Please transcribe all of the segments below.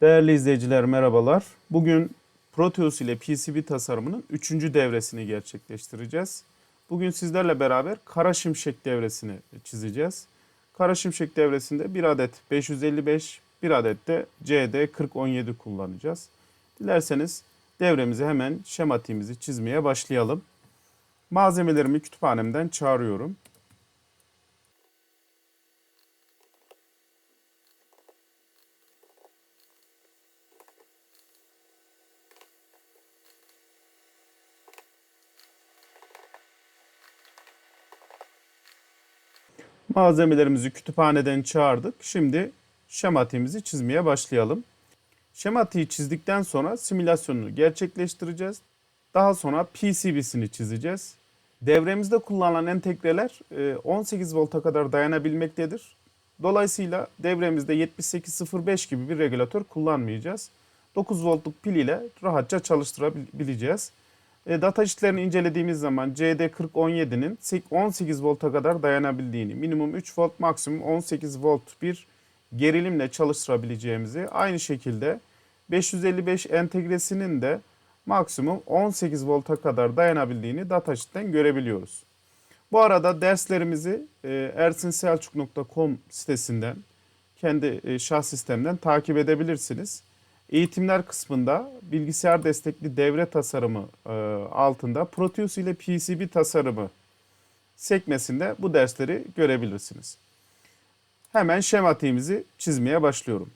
Değerli izleyiciler merhabalar. Bugün Proteus ile PCB tasarımının 3. devresini gerçekleştireceğiz. Bugün sizlerle beraber kara şimşek devresini çizeceğiz. Kara şimşek devresinde bir adet 555, bir adet de CD4017 kullanacağız. Dilerseniz devremizi hemen şematiğimizi çizmeye başlayalım. Malzemelerimi kütüphanemden çağırıyorum. Malzemelerimizi kütüphaneden çağırdık. Şimdi şematiğimizi çizmeye başlayalım. Şematiği çizdikten sonra simülasyonunu gerçekleştireceğiz. Daha sonra PCB'sini çizeceğiz. Devremizde kullanılan entegreler e, 18 volta kadar dayanabilmektedir. Dolayısıyla devremizde 7805 gibi bir regülatör kullanmayacağız. 9 voltluk pil ile rahatça çalıştırabileceğiz. E, data sheetlerini incelediğimiz zaman CD4017'nin 18 volta kadar dayanabildiğini, minimum 3 volt, maksimum 18 volt bir gerilimle çalıştırabileceğimizi, aynı şekilde 555 entegresinin de maksimum 18 volta kadar dayanabildiğini datasheet'ten görebiliyoruz. Bu arada derslerimizi e, ersinselçuk.com sitesinden, kendi e, şah sistemden takip edebilirsiniz. Eğitimler kısmında bilgisayar destekli devre tasarımı e, altında Proteus ile PCB tasarımı sekmesinde bu dersleri görebilirsiniz. Hemen şematiğimizi çizmeye başlıyorum.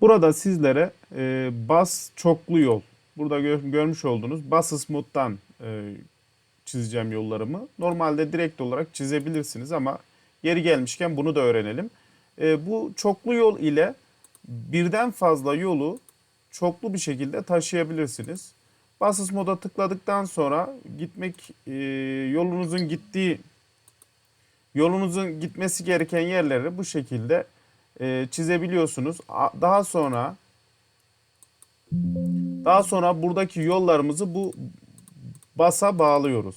Burada sizlere e, bas çoklu yol, burada gör- görmüş olduğunuz bas smooth'tan e, çizeceğim yollarımı. Normalde direkt olarak çizebilirsiniz ama yeri gelmişken bunu da öğrenelim. E, bu çoklu yol ile birden fazla yolu çoklu bir şekilde taşıyabilirsiniz. Bassız moda tıkladıktan sonra gitmek e, yolunuzun gittiği yolunuzun gitmesi gereken yerleri bu şekilde e, çizebiliyorsunuz. Daha sonra daha sonra buradaki yollarımızı bu basa bağlıyoruz.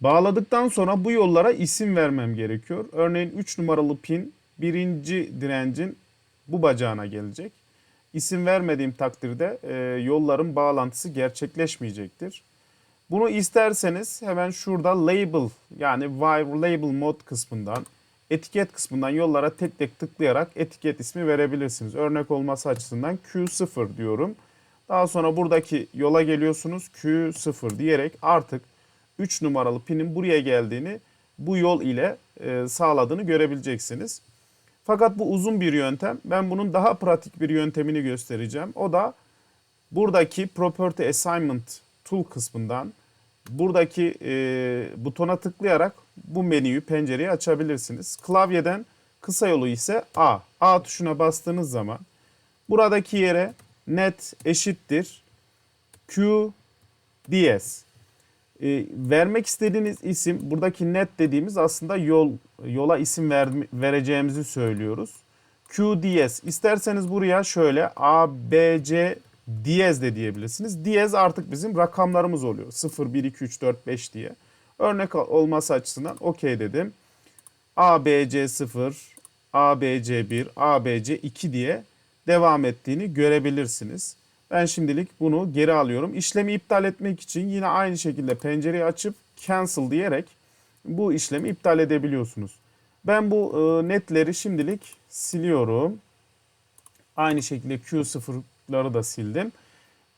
Bağladıktan sonra bu yollara isim vermem gerekiyor. Örneğin 3 numaralı pin birinci direncin bu bacağına gelecek. İsim vermediğim takdirde e, yolların bağlantısı gerçekleşmeyecektir. Bunu isterseniz hemen şurada label yani label mod kısmından etiket kısmından yollara tek tek tıklayarak etiket ismi verebilirsiniz. Örnek olması açısından Q0 diyorum. Daha sonra buradaki yola geliyorsunuz Q0 diyerek artık 3 numaralı pinin buraya geldiğini bu yol ile e, sağladığını görebileceksiniz. Fakat bu uzun bir yöntem. Ben bunun daha pratik bir yöntemini göstereceğim. O da buradaki Property Assignment Tool kısmından buradaki e, butona tıklayarak bu menüyü, pencereyi açabilirsiniz. Klavyeden kısa yolu ise A. A tuşuna bastığınız zaman buradaki yere net eşittir Q DS. E, vermek istediğiniz isim buradaki net dediğimiz aslında yol yola isim ver, vereceğimizi söylüyoruz. QDS isterseniz buraya şöyle A, B, C diyez de diyebilirsiniz. Diyez artık bizim rakamlarımız oluyor. 0, 1, 2, 3, 4, 5 diye. Örnek olması açısından okey dedim. ABC 0, ABC 1, ABC 2 diye devam ettiğini görebilirsiniz. Ben şimdilik bunu geri alıyorum. İşlemi iptal etmek için yine aynı şekilde pencereyi açıp cancel diyerek bu işlemi iptal edebiliyorsunuz. Ben bu e, netleri şimdilik siliyorum. Aynı şekilde Q0'ları da sildim.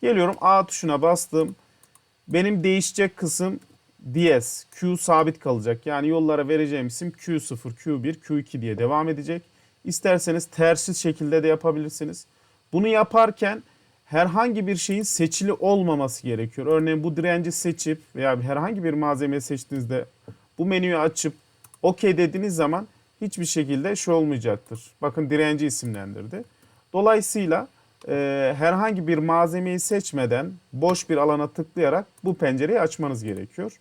Geliyorum A tuşuna bastım. Benim değişecek kısım DS, Q sabit kalacak. Yani yollara vereceğim isim Q0, Q1, Q2 diye devam edecek. İsterseniz tersiz şekilde de yapabilirsiniz. Bunu yaparken herhangi bir şeyin seçili olmaması gerekiyor. Örneğin bu direnci seçip veya herhangi bir malzemeyi seçtiğinizde bu menüyü açıp OK dediğiniz zaman hiçbir şekilde şey olmayacaktır. Bakın direnci isimlendirdi. Dolayısıyla e, herhangi bir malzemeyi seçmeden boş bir alana tıklayarak bu pencereyi açmanız gerekiyor.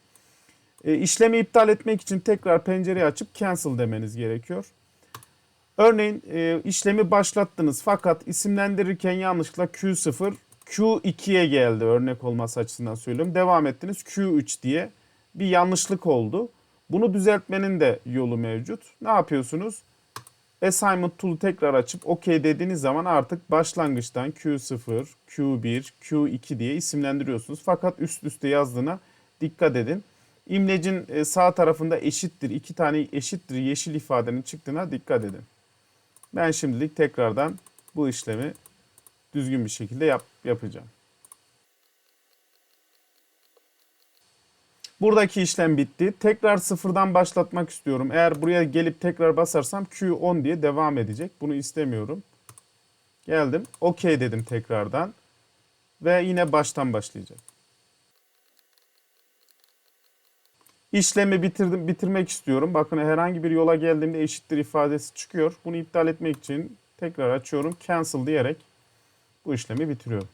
E, işlemi iptal etmek için tekrar pencereyi açıp cancel demeniz gerekiyor. Örneğin e, işlemi başlattınız fakat isimlendirirken yanlışlıkla Q0 Q2'ye geldi örnek olması açısından söylüyorum. Devam ettiniz Q3 diye bir yanlışlık oldu. Bunu düzeltmenin de yolu mevcut. Ne yapıyorsunuz? Assignment tool'u tekrar açıp OK dediğiniz zaman artık başlangıçtan Q0, Q1, Q2 diye isimlendiriyorsunuz. Fakat üst üste yazdığına dikkat edin. İmlecin e, sağ tarafında eşittir, iki tane eşittir yeşil ifadenin çıktığına dikkat edin. Ben şimdilik tekrardan bu işlemi düzgün bir şekilde yap, yapacağım. Buradaki işlem bitti. Tekrar sıfırdan başlatmak istiyorum. Eğer buraya gelip tekrar basarsam Q10 diye devam edecek. Bunu istemiyorum. Geldim. OK dedim tekrardan. Ve yine baştan başlayacak. İşlemi bitirdim, bitirmek istiyorum. Bakın herhangi bir yola geldiğimde eşittir ifadesi çıkıyor. Bunu iptal etmek için tekrar açıyorum. Cancel diyerek bu işlemi bitiriyorum.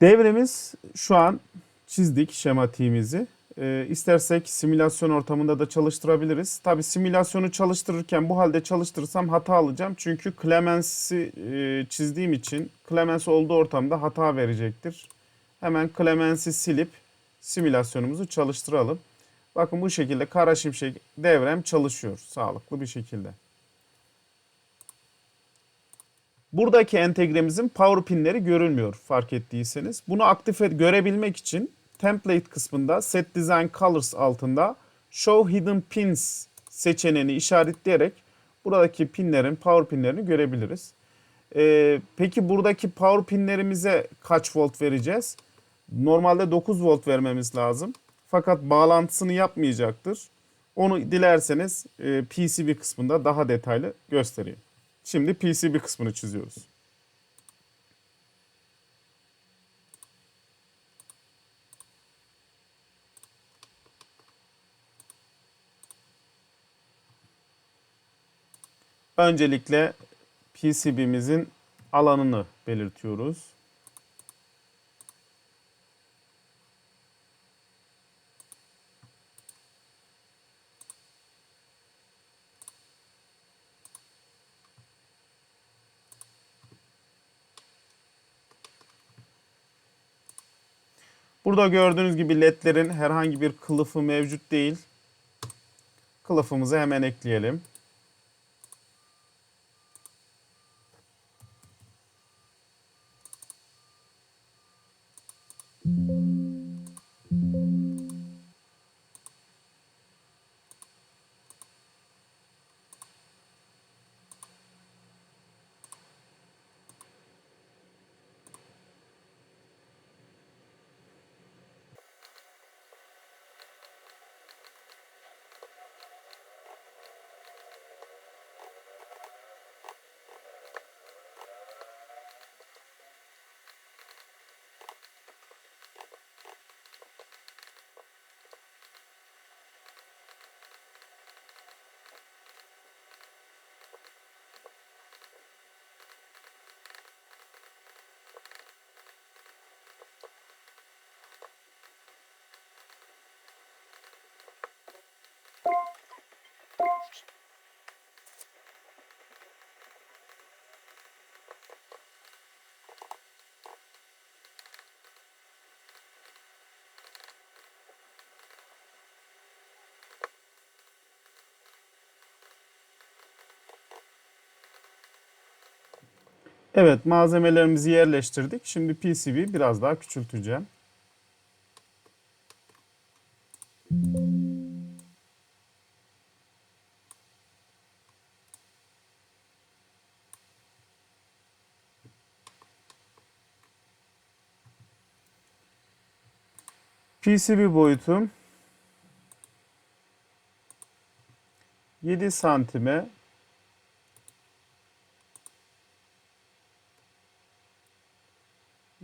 Devremiz şu an çizdik şematiğimizi. Ee, istersek simülasyon ortamında da çalıştırabiliriz. Tabi simülasyonu çalıştırırken bu halde çalıştırırsam hata alacağım. Çünkü Clemens'i e, çizdiğim için Clemens olduğu ortamda hata verecektir. Hemen Clemens'i silip simülasyonumuzu çalıştıralım. Bakın bu şekilde kara şimşek devrem çalışıyor sağlıklı bir şekilde. Buradaki entegremizin power pinleri görülmüyor fark ettiyseniz. Bunu aktif et, görebilmek için template kısmında set design colors altında show hidden pins seçeneğini işaretleyerek buradaki pinlerin power pinlerini görebiliriz. Ee, peki buradaki power pinlerimize kaç volt vereceğiz? Normalde 9 volt vermemiz lazım. Fakat bağlantısını yapmayacaktır. Onu dilerseniz e, PCB kısmında daha detaylı göstereyim. Şimdi PCB kısmını çiziyoruz. Öncelikle PCB'mizin alanını belirtiyoruz. Burada gördüğünüz gibi ledlerin herhangi bir kılıfı mevcut değil. Kılıfımızı hemen ekleyelim. Evet malzemelerimizi yerleştirdik. Şimdi PCB'yi biraz daha küçülteceğim. PCB boyutum 7 santime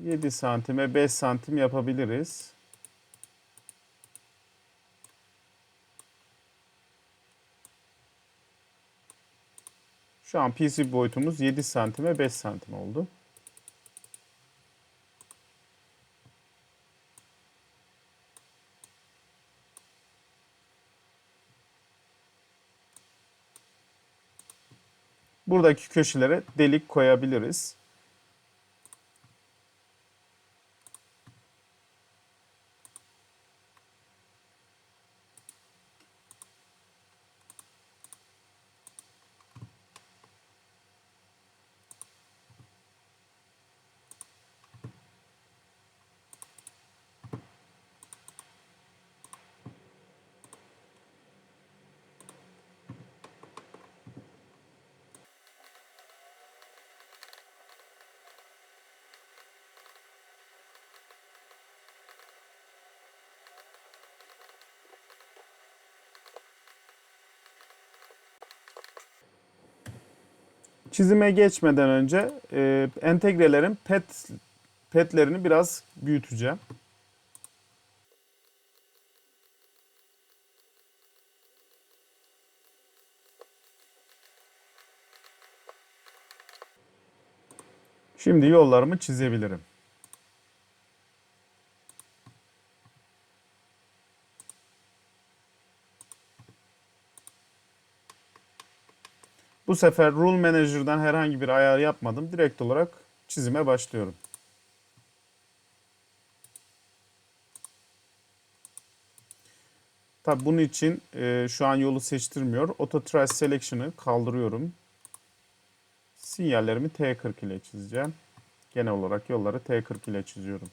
7 santime 5 santim yapabiliriz. Şu an PC boyutumuz 7 santime 5 santim oldu. Buradaki köşelere delik koyabiliriz. Çizime geçmeden önce e, entegrelerin pet petlerini biraz büyüteceğim. Şimdi yollarımı çizebilirim. Bu sefer Rule Manager'dan herhangi bir ayar yapmadım. Direkt olarak çizime başlıyorum. Tabi bunun için e, şu an yolu seçtirmiyor. Auto Trace Selection'ı kaldırıyorum. Sinyallerimi T40 ile çizeceğim. Genel olarak yolları T40 ile çiziyorum.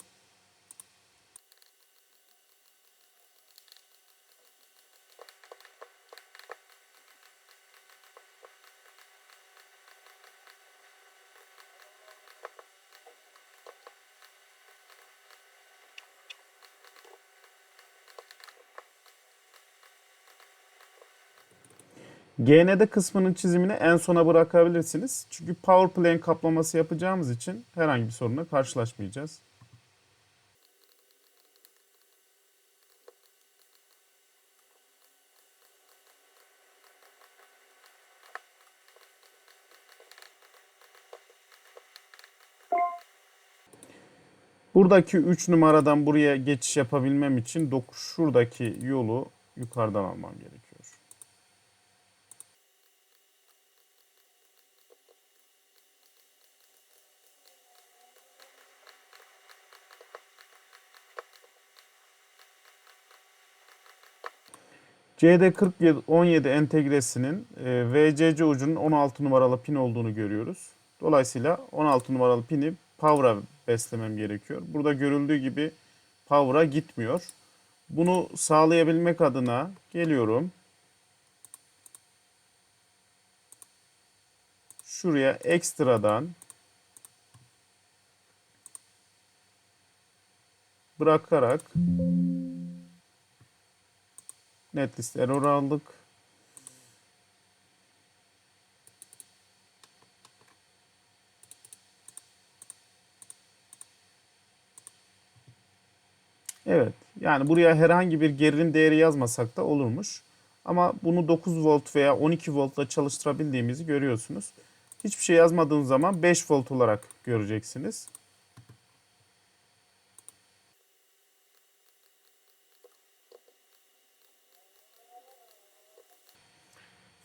GND kısmının çizimini en sona bırakabilirsiniz. Çünkü power plane kaplaması yapacağımız için herhangi bir sorunla karşılaşmayacağız. Buradaki 3 numaradan buraya geçiş yapabilmem için şuradaki yolu yukarıdan almam gerekiyor. CD4017 entegresinin e, VCC ucunun 16 numaralı pin olduğunu görüyoruz. Dolayısıyla 16 numaralı pini power'a beslemem gerekiyor. Burada görüldüğü gibi power'a gitmiyor. Bunu sağlayabilmek adına geliyorum. Şuraya ekstradan bırakarak netlist error aldık. Evet. Yani buraya herhangi bir gerilim değeri yazmasak da olurmuş. Ama bunu 9 volt veya 12 voltla çalıştırabildiğimizi görüyorsunuz. Hiçbir şey yazmadığım zaman 5 volt olarak göreceksiniz.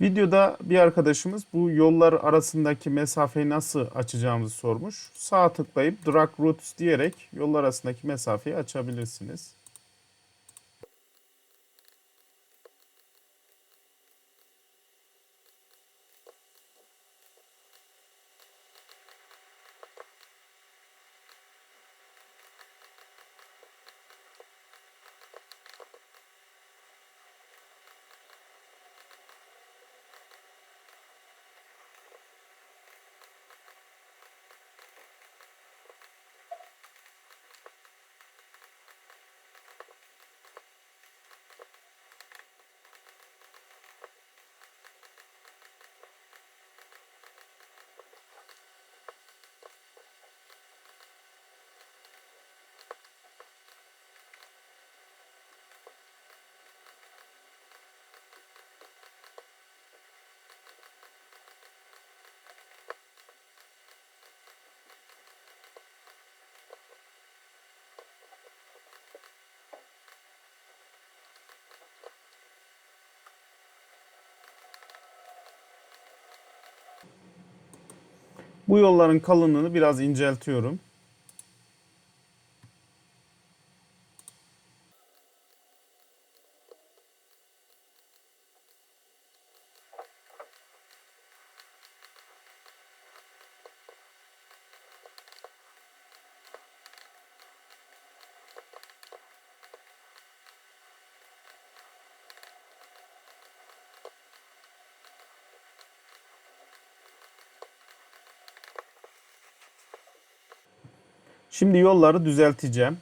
Videoda bir arkadaşımız bu yollar arasındaki mesafeyi nasıl açacağımızı sormuş. Sağ tıklayıp drag routes diyerek yollar arasındaki mesafeyi açabilirsiniz. Bu yolların kalınlığını biraz inceltiyorum. Şimdi yolları düzelteceğim.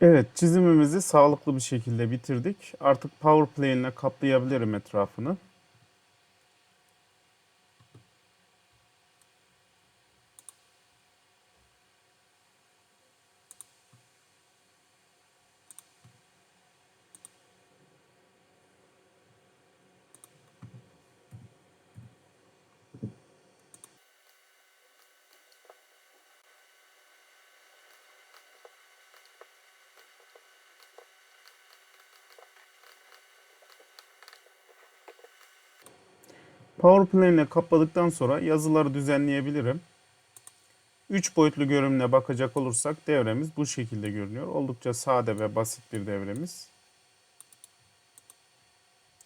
Evet, çizimimizi sağlıklı bir şekilde bitirdik. Artık PowerPlane ile kaplayabilirim etrafını. PowerPlane ile kapladıktan sonra yazıları düzenleyebilirim. 3 boyutlu görünümüne bakacak olursak devremiz bu şekilde görünüyor. Oldukça sade ve basit bir devremiz.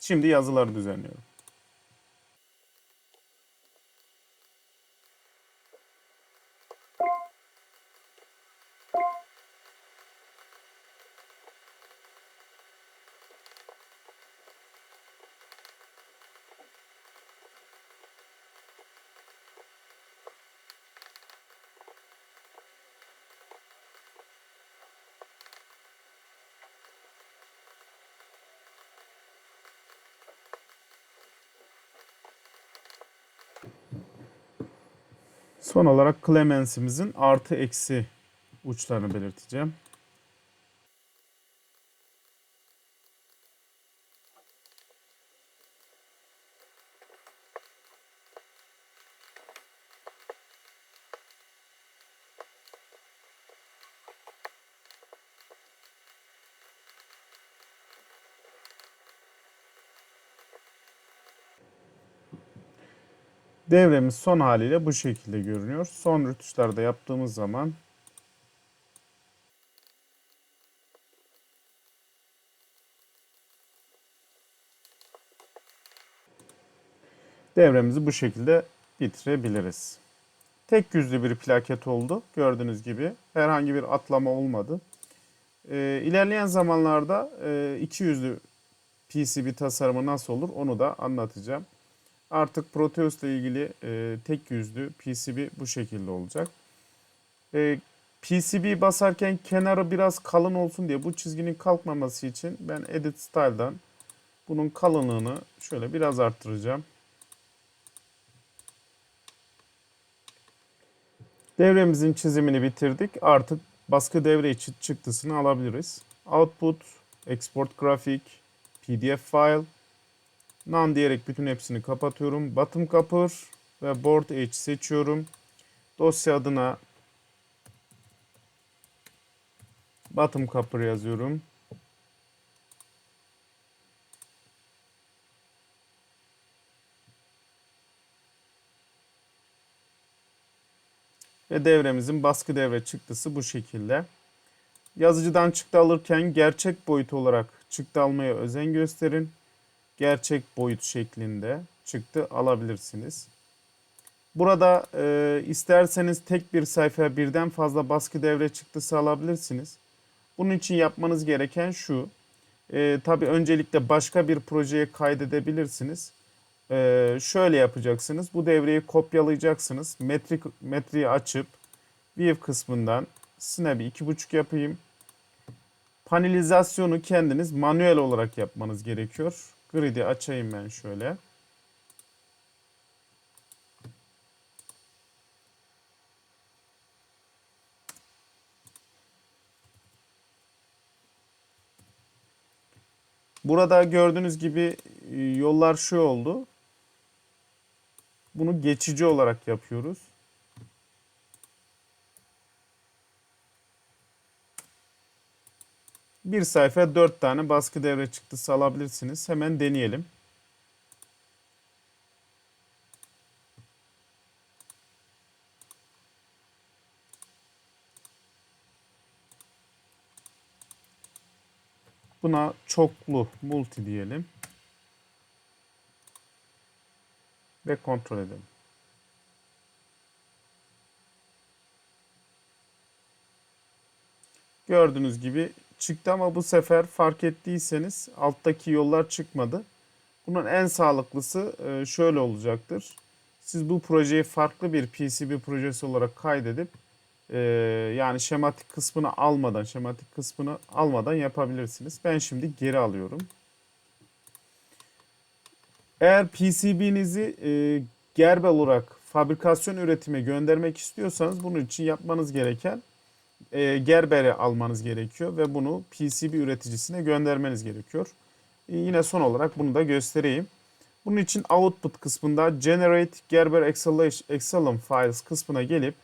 Şimdi yazıları düzenliyorum. Son olarak Clemens'imizin artı eksi uçlarını belirteceğim. Devremiz son haliyle bu şekilde görünüyor. Son rütuşlarda yaptığımız zaman devremizi bu şekilde bitirebiliriz. Tek yüzlü bir plaket oldu. Gördüğünüz gibi herhangi bir atlama olmadı. Ee, ilerleyen zamanlarda e, iki yüzlü PCB tasarımı nasıl olur onu da anlatacağım. Artık Proteus ile ilgili e, tek yüzlü PCB bu şekilde olacak. E, PCB basarken kenarı biraz kalın olsun diye bu çizginin kalkmaması için ben Edit Style'dan bunun kalınlığını şöyle biraz arttıracağım. Devremizin çizimini bitirdik. Artık baskı devre için çıktısını alabiliriz. Output, Export Graphic, PDF file, None diyerek bütün hepsini kapatıyorum. Bottom cover ve board edge seçiyorum. Dosya adına bottom cover yazıyorum. Ve devremizin baskı devre çıktısı bu şekilde. Yazıcıdan çıktı alırken gerçek boyut olarak çıktı almaya özen gösterin gerçek boyut şeklinde çıktı alabilirsiniz. Burada e, isterseniz tek bir sayfaya birden fazla baskı devre çıktısı alabilirsiniz. Bunun için yapmanız gereken şu. E, Tabi öncelikle başka bir projeye kaydedebilirsiniz. E, şöyle yapacaksınız. Bu devreyi kopyalayacaksınız. Metrik, metriği açıp View kısmından Snap'i 2.5 yapayım. Panelizasyonu kendiniz manuel olarak yapmanız gerekiyor. Grid'i açayım ben şöyle. Burada gördüğünüz gibi e, yollar şu oldu. Bunu geçici olarak yapıyoruz. Bir sayfa dört tane baskı devre çıktısı alabilirsiniz. Hemen deneyelim. Buna çoklu multi diyelim. Ve kontrol edelim. Gördüğünüz gibi çıktı ama bu sefer fark ettiyseniz alttaki yollar çıkmadı. Bunun en sağlıklısı e, şöyle olacaktır. Siz bu projeyi farklı bir PCB projesi olarak kaydedip e, yani şematik kısmını almadan, şematik kısmını almadan yapabilirsiniz. Ben şimdi geri alıyorum. Eğer PCB'nizi e, olarak fabrikasyon üretime göndermek istiyorsanız bunun için yapmanız gereken e, Gerber'e almanız gerekiyor ve bunu PCB üreticisine göndermeniz gerekiyor. E, yine son olarak bunu da göstereyim. Bunun için output kısmında generate Gerber Excellent Files kısmına gelip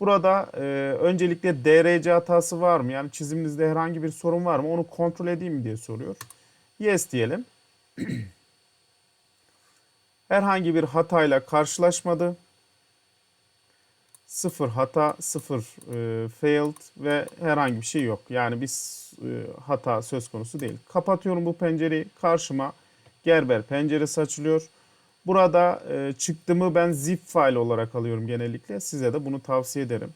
burada e, öncelikle DRC hatası var mı? Yani çiziminizde herhangi bir sorun var mı? Onu kontrol edeyim mi diye soruyor. Yes diyelim. herhangi bir hatayla karşılaşmadı sıfır hata, sıfır e, failed ve herhangi bir şey yok. Yani bir e, hata söz konusu değil. Kapatıyorum bu pencereyi. Karşıma Gerber penceresi açılıyor. Burada e, çıktımı ben zip file olarak alıyorum genellikle. Size de bunu tavsiye ederim.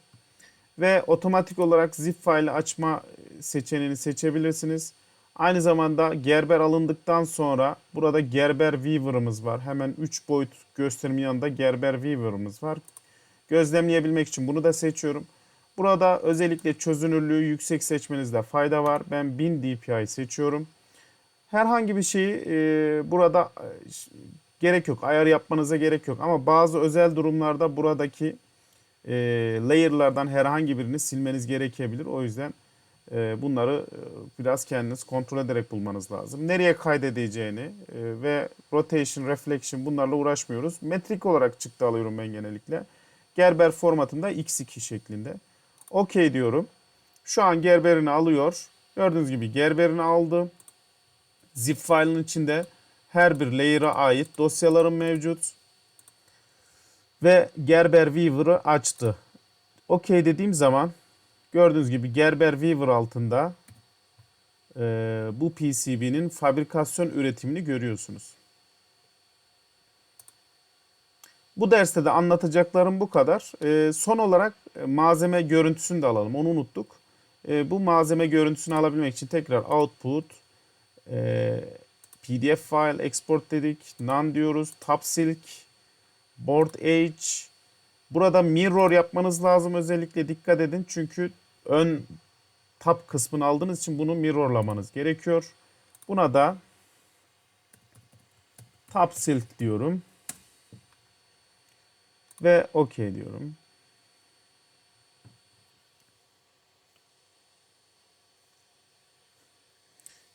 Ve otomatik olarak zip file açma seçeneğini seçebilirsiniz. Aynı zamanda Gerber alındıktan sonra burada Gerber Weaver'ımız var. Hemen 3 boyut gösterimi yanında Gerber Weaver'ımız var. Gözlemleyebilmek için bunu da seçiyorum. Burada özellikle çözünürlüğü yüksek seçmenizde fayda var. Ben 1000 dpi seçiyorum. Herhangi bir şeyi e, burada e, gerek yok. Ayar yapmanıza gerek yok. Ama bazı özel durumlarda buradaki e, layer'lardan herhangi birini silmeniz gerekebilir. O yüzden e, bunları e, biraz kendiniz kontrol ederek bulmanız lazım. Nereye kaydedeceğini e, ve rotation, reflection bunlarla uğraşmıyoruz. Metrik olarak çıktı alıyorum ben genellikle. Gerber formatında x2 şeklinde. OK diyorum. Şu an gerberini alıyor. Gördüğünüz gibi gerberini aldı. Zip file'ın içinde her bir layer'a ait dosyalarım mevcut. Ve Gerber Weaver'ı açtı. OK dediğim zaman gördüğünüz gibi Gerber Weaver altında e, bu PCB'nin fabrikasyon üretimini görüyorsunuz. Bu derste de anlatacaklarım bu kadar. E, son olarak e, malzeme görüntüsünü de alalım. Onu unuttuk. E, bu malzeme görüntüsünü alabilmek için tekrar output e, PDF file export dedik. None diyoruz. Tapsilk, board edge. Burada mirror yapmanız lazım. Özellikle dikkat edin. Çünkü ön tab kısmını aldığınız için bunu mirrorlamanız gerekiyor. Buna da Tapsilk diyorum. Ve OK diyorum.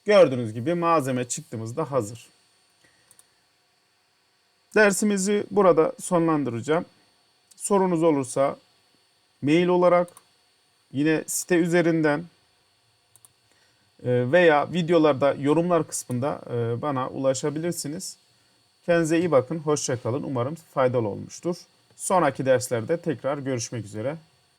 Gördüğünüz gibi malzeme çıktığımızda hazır. Dersimizi burada sonlandıracağım. Sorunuz olursa mail olarak yine site üzerinden e, veya videolarda yorumlar kısmında e, bana ulaşabilirsiniz. Kendinize iyi bakın, hoşça kalın. Umarım faydalı olmuştur. Sonraki derslerde tekrar görüşmek üzere.